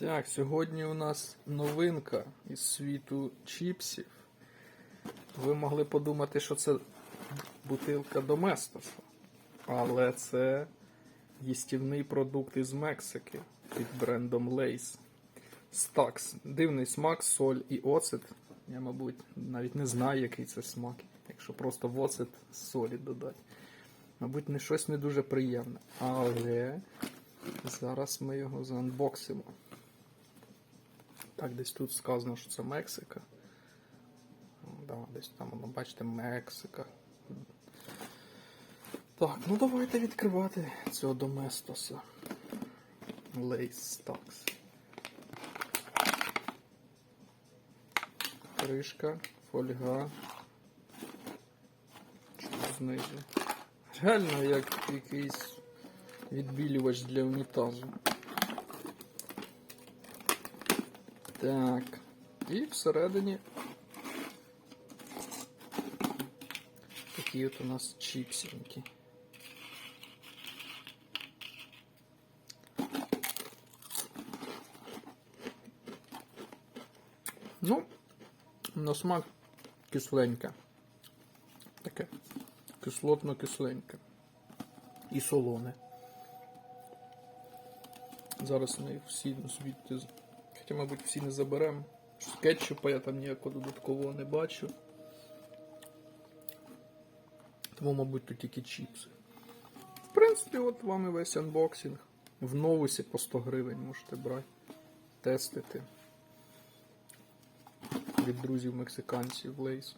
Так, сьогодні у нас новинка із світу чіпсів. Ви могли подумати, що це бутилка Доместоса. Але це їстівний продукт із Мексики під брендом Lays. Стакс. Дивний смак, соль і оцет. Я, мабуть, навіть не знаю, який це смак, якщо просто в оцет солі додати. Мабуть, не щось не дуже приємне. Але зараз ми його заанбоксимо. Так, десь тут сказано, що це Мексика. Да, десь там, воно, бачите, Мексика. Так, ну давайте відкривати цього Доместоса. Lace Stocks. Кришка, фольга. Знизу? Реально як якийсь відбілювач для унітазу. Так. І всередині такі от у нас чіпсінки. Ну, на смак кисленьке. Таке кислотно-кисленьке. І солоне. Зараз ми їх всі звідти. З- мабуть, всі не заберемо. Кетчупа я там ніякого додаткового не бачу. Тому, мабуть, тут тільки чіпси. В принципі, от вам і весь анбоксинг. В новусі по 100 гривень можете брати, тестити. Від друзів мексиканців Лейс.